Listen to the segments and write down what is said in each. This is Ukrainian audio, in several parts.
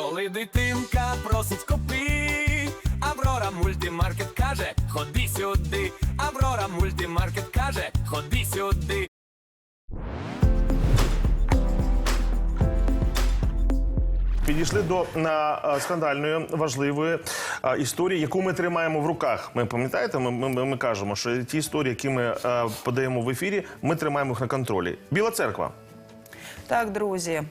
Коли дитинка просить копи, Аврора мультимаркет каже, ходи сюди. Аврора мультимаркет каже, ходи сюди. Підійшли до на, е, скандальної важливої е, історії, яку ми тримаємо в руках. Ми пам'ятаєте, ми, ми, ми, кажемо, що ті історії, які ми е, подаємо в ефірі, ми тримаємо їх на контролі. Біла церква. Так, друзі,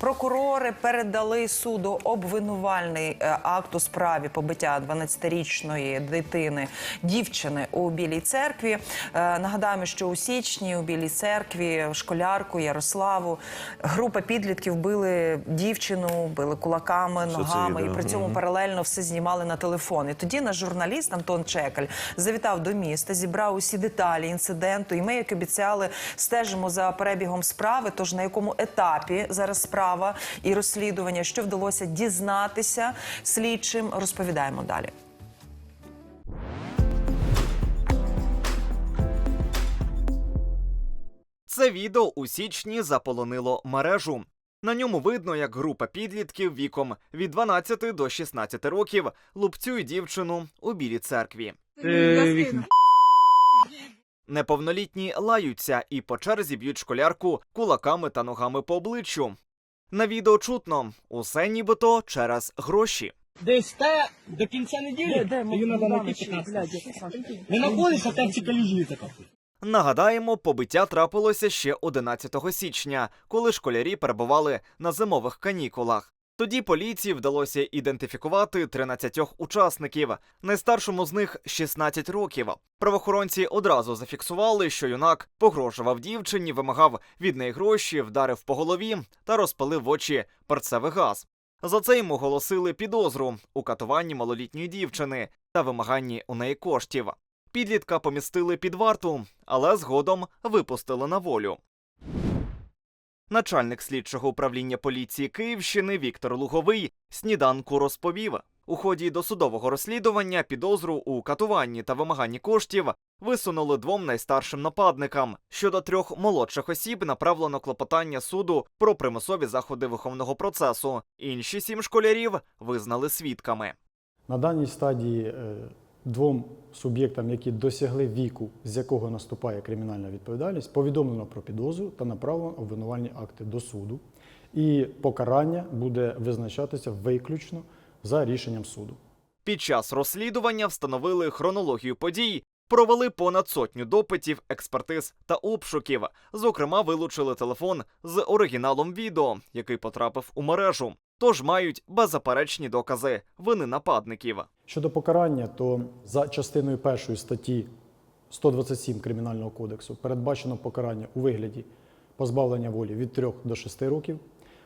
прокурори передали суду обвинувальний е, акт у справі побиття 12-річної дитини дівчини у Білій церкві. Е, Нагадаємо, що у січні у Білій церкві школярку Ярославу група підлітків били дівчину, били кулаками, ногами, і при цьому паралельно все знімали на телефон. І тоді наш журналіст Антон Чекаль завітав до міста, зібрав усі деталі інциденту. І ми, як обіцяли, стежимо за перебігом справи. Тож на якому етапі зараз справа і розслідування, що вдалося дізнатися слідчим, розповідаємо далі. Це відео у січні заполонило мережу. На ньому видно, як група підлітків віком від 12 до 16 років лупцює дівчину у білій церкві. Неповнолітні лаються і по черзі б'ють школярку кулаками та ногами по обличчю. На відео чутно усе нібито через гроші. Десь те до кінця неділі тобі треба знайти 15. Не знаходишся, те в цій така. Нагадаємо, побиття трапилося ще 11 січня, коли школярі перебували на зимових канікулах. Тоді поліції вдалося ідентифікувати 13 учасників. Найстаршому з них 16 років. Правоохоронці одразу зафіксували, що юнак погрожував дівчині, вимагав від неї гроші, вдарив по голові та розпалив в очі перцевий газ. За це йому оголосили підозру у катуванні малолітньої дівчини та вимаганні у неї коштів. Підлітка помістили під варту, але згодом випустили на волю. Начальник слідчого управління поліції Київщини Віктор Луговий сніданку розповів. У ході досудового розслідування підозру у катуванні та вимаганні коштів висунули двом найстаршим нападникам. Щодо трьох молодших осіб направлено клопотання суду про примусові заходи виховного процесу. Інші сім школярів визнали свідками. На даній стадії е, двом суб'єктам, які досягли віку, з якого наступає кримінальна відповідальність, повідомлено про підозру та направлено обвинувальні акти до суду. І покарання буде визначатися виключно за рішенням суду. Під час розслідування встановили хронологію подій, провели понад сотню допитів, експертиз та обшуків. Зокрема, вилучили телефон з оригіналом відео, який потрапив у мережу. Тож мають беззаперечні докази вини нападників. Щодо покарання, то за частиною першої статті 127 Кримінального кодексу передбачено покарання у вигляді позбавлення волі від 3 до 6 років.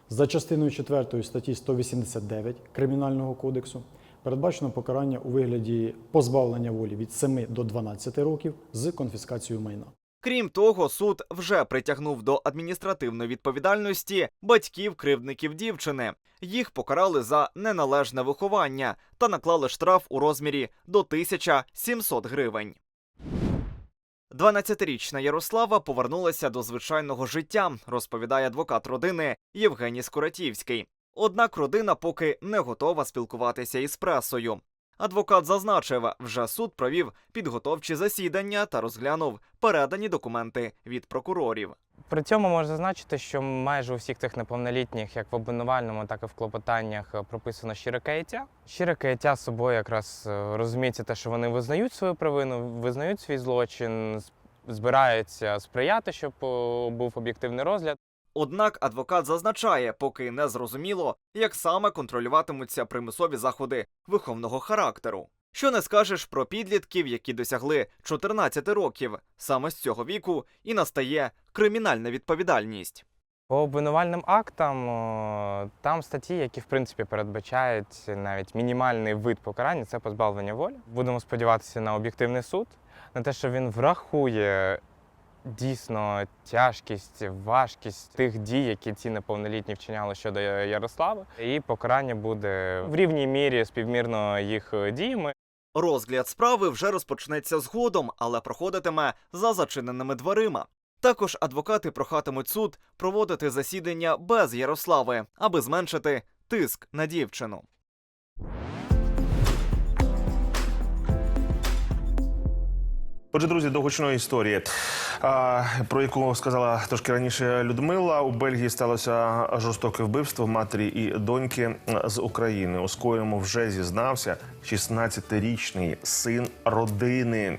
За частиною 4 статті 189 Кримінального кодексу передбачено покарання у вигляді позбавлення волі від 7 до 12 років з конфіскацією майна. Крім того, суд вже притягнув до адміністративної відповідальності батьків кривдників дівчини. Їх покарали за неналежне виховання та наклали штраф у розмірі до 1700 гривень. 12-річна Ярослава повернулася до звичайного життя, розповідає адвокат родини Євгеній Скуратівський. Однак родина поки не готова спілкуватися із пресою. Адвокат зазначив, вже суд провів підготовчі засідання та розглянув передані документи від прокурорів. При цьому можна зазначити, що майже у всіх цих неповнолітніх, як в обвинувальному, так і в клопотаннях, е, прописано щире каяття. Щире каяття з собою якраз е, розуміється те, що вони визнають свою провину, визнають свій злочин, збираються сприяти, щоб був об'єктивний розгляд. Однак адвокат зазначає, поки не зрозуміло, як саме контролюватимуться примусові заходи виховного характеру. Що не скажеш про підлітків, які досягли 14 років, саме з цього віку і настає кримінальна відповідальність. По обвинувальним актам там статті, які в принципі передбачають навіть мінімальний вид покарання це позбавлення волі. Будемо сподіватися на об'єктивний суд, на те, що він врахує дійсно тяжкість, важкість тих дій, які ці неповнолітні вчиняли щодо Ярослави, і покарання буде в рівній мірі співмірно їх діями. Розгляд справи вже розпочнеться згодом, але проходитиме за зачиненими дверима. Також адвокати прохатимуть суд проводити засідання без Ярослави, аби зменшити тиск на дівчину. Отже, друзі, до гучної історії, про яку сказала трошки раніше Людмила. У Бельгії сталося жорстоке вбивство матері і доньки з України. У скоєному вже зізнався 16-річний син родини.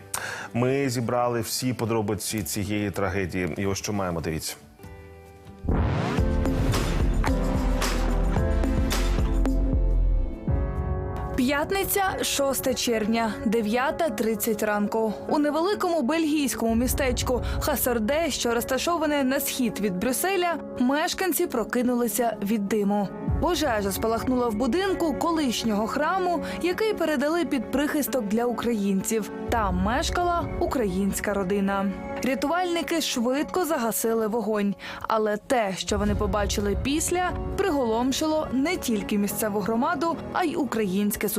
Ми зібрали всі подробиці цієї трагедії. І ось що маємо. Дивіться. П'ятниця, 6 червня, 9.30 ранку. У невеликому бельгійському містечку Хасарде, що розташоване на схід від Брюсселя, мешканці прокинулися від диму. Пожежа спалахнула в будинку колишнього храму, який передали під прихисток для українців. Там мешкала українська родина. Рятувальники швидко загасили вогонь, але те, що вони побачили після, приголомшило не тільки місцеву громаду, а й українське суспільство.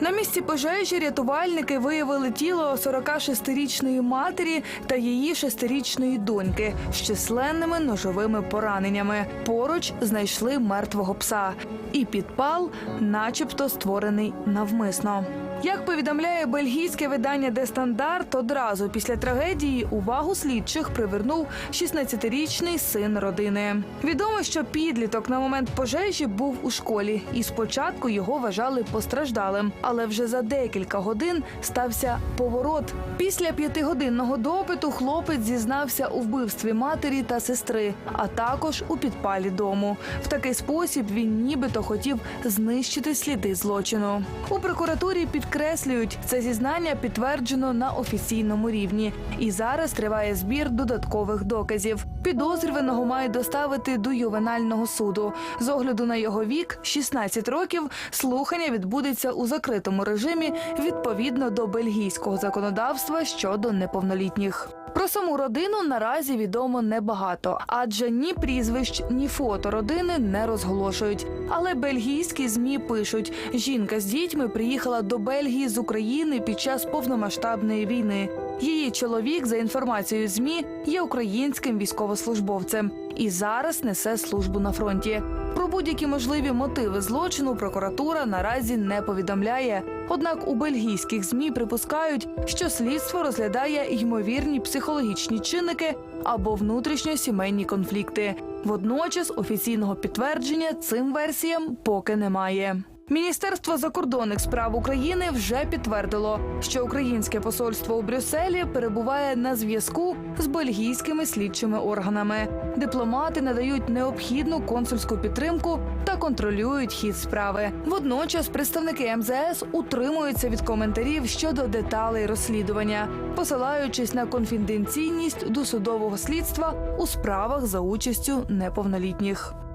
На місці пожежі рятувальники виявили тіло 46-річної матері та її 6-річної доньки з численними ножовими пораненнями. Поруч знайшли мертвого пса, і підпал, начебто, створений навмисно. Як повідомляє бельгійське видання Де Стандарт, одразу після трагедії увагу слідчих привернув 16-річний син родини. Відомо, що підліток на момент пожежі був у школі, і спочатку його вважали постраждалим. Але вже за декілька годин стався поворот. Після п'ятигодинного допиту хлопець зізнався у вбивстві матері та сестри, а також у підпалі дому. В такий спосіб він нібито хотів знищити сліди злочину. У прокуратурі підкреслюють, це зізнання підтверджено на офіційному рівні, і зараз триває збір додаткових доказів. Підозрюваного мають доставити до ювенального суду. З огляду на його вік 16 років. Слухання відбудеться у закритому режимі відповідно до бельгійського законодавства щодо неповнолітніх. Про саму родину наразі відомо небагато, адже ні прізвищ, ні фото родини не розголошують. Але бельгійські змі пишуть: жінка з дітьми приїхала до Бельгії з України під час повномасштабної війни. Її чоловік, за інформацією змі, є українським військовослужбовцем і зараз несе службу на фронті. Про будь-які можливі мотиви злочину прокуратура наразі не повідомляє. Однак у бельгійських змі припускають, що слідство розглядає ймовірні психологічні чинники або внутрішньосімейні конфлікти. Водночас офіційного підтвердження цим версіям поки немає. Міністерство закордонних справ України вже підтвердило, що українське посольство у Брюсселі перебуває на зв'язку з бельгійськими слідчими органами. Дипломати надають необхідну консульську підтримку та контролюють хід справи. Водночас представники МЗС утримуються від коментарів щодо деталей розслідування, посилаючись на конфіденційність досудового слідства у справах за участю неповнолітніх.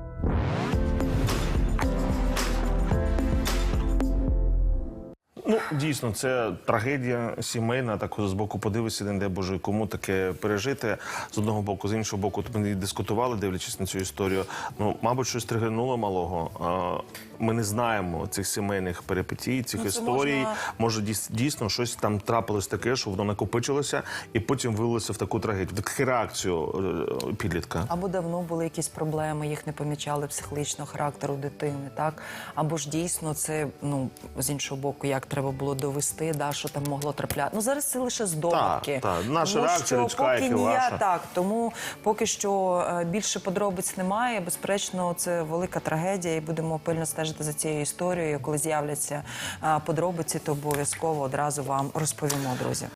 Дійсно, це трагедія сімейна. Так з боку подивишся, не дай Боже, кому таке пережити. З одного боку, з іншого боку, ми і дискутували, дивлячись на цю історію. Ну, мабуть, щось тригернуло малого. Ми не знаємо цих сімейних перипетій, цих Ну, історій. можна- Може, дійс- дійсно щось там трапилось таке, що воно накопичилося, і потім вилилося в таку трагедію. в Таку реакцію е, підлітка. Або давно були якісь проблеми, їх не помічали психологічного характеру дитини, так? Або ж дійсно це, ну, з іншого боку, як треба було довести, да, що там могло трапляти. Ну, зараз це лише здогадки. Так, так. Наша Тому реакція що людська, поки як і ні ваша. так, тому поки що е, більше подробиць немає. Безперечно, це велика трагедія, і будемо пильно стежити за цією історією. Коли з'являться е, подробиці, то обов'язково одразу вам розповімо, друзі.